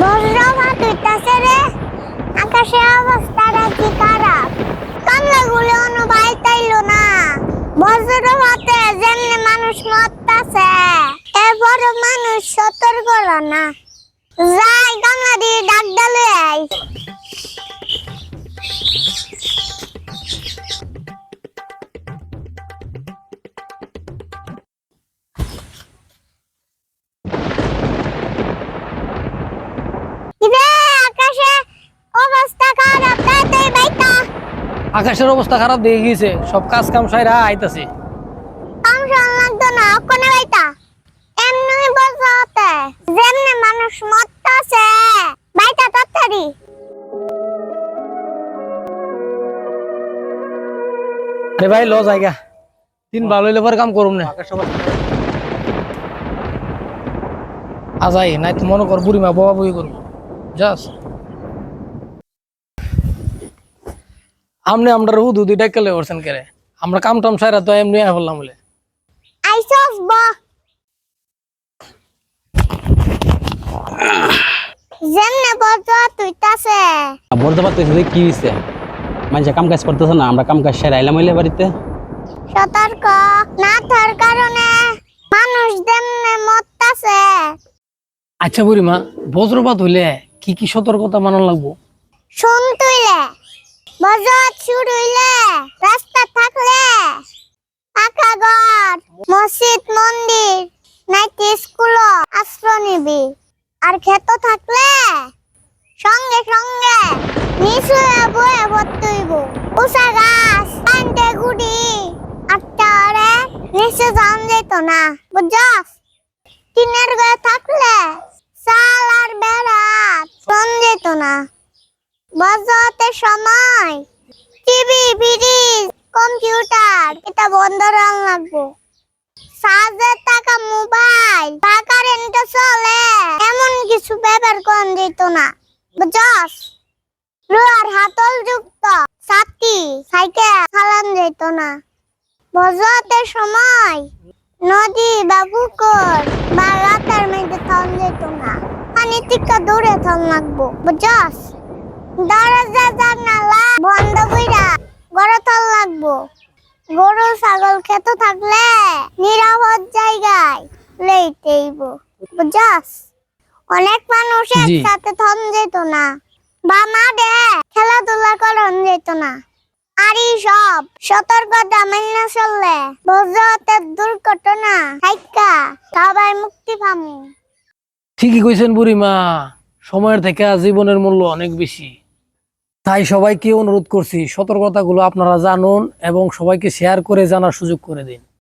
বজ্রপাত হইতাছে রে আকাশের অবস্থাটা কি খারাপ? কামলাগুলো অন্য বাইতাইলো না। বজ্রপাতে যেমনি মানুষ মরতাছে। এরপর মানুষ সতর্ক না। যাই গামলা দিয়ে ডাক ডালে আই আকাশের অবস্থা খারাপ দেখে গিয়েছে। সব কাজ কাম সাইরা আইতাছে। কাম লাগতো না ওখানে বাইতা? এমনি বলতে যেমনি মানুষ মরতাছে বাইতা তাড়াতাড়ি। আরে ভাই ল জায়গা। দিন ভালো হইলে পরে কাম করুম না। আজাই নাই তো মনে কর বুড়ি মা বাবা বই করব। যাস। আমনে আমরা হুদু দুই ডাকলে করছেন কেরে? আমরা কাম টাম সাইরা তো এমনি আয় বললাম বলে। আইসস ব যেমনি বলতো তুইতাছে। বর্ধমান তো কি হয়েছে মানুষে কাম কাজ করতেছে না আমরা কাম কাজ সেরে আইলাম হইলে বাড়িতে। সতর্ক না থাকার কারণে মানুষ যেমনি মরতাছে। আচ্ছা বুড়ি মা বজ্রপাত হইলে কি কি সতর্কতা মানা লাগবো? শুন তুইলে। বজত শুরু হইলে, রাস্তা থাকলে। পাকা ঘর, মসজিদ, মন্দির, নাইটি স্কুল আশ্রয় নিবি। আর ক্ষেত থাকলে সঙ্গে সঙ্গে নিচু বয়ে ভর্তইব উষা গাছ পান্তে গুড়ি আটটারে নিচে যান যেত না, বুঝছস? টিনের গায়ে থাকলে চাল আর বেড়া শোন যেত না বজাতে সময় টিভি, ফ্রিজ, কম্পিউটার, এটা বন্ধ রান লাগবো। চার্জের টাকা মোবাইল বা কারেন্ট চলে এমন কিছু ব্যবহার করা যেত না। বুঝছস রুয়ার হাতল যুক্ত ছাতি সাইকেল চালান যেত না। বজাতে সময় নদী বা পুকুর বা রাতের মধ্যে থান যেত না। পানি থেকে দূরে থান লাগবো। বুঝছস দরজা জানালা গরু ছাগল খেতে থাকলে নিরাপদ জায়গায় লইতেইব। বুঝছস? অনেক মানুষ। একসাথে থন যেত না বা মাঠে খেলাধুলা করন যেত না। আর এই সব সতর্কতা মেনে চললে বজ্রপাতের দুর্ঘটনা থাইকা সবাই মুক্তি পামু। ঠিকই কইছেন বুড়ি মা সময়ের থেকে জীবনের মূল্য অনেক বেশি। তাই সবাইকে অনুরোধ করছি সতর্কতাগুলো আপনারা জানুন এবং সবাইকে শেয়ার করে জানার সুযোগ করে দিন।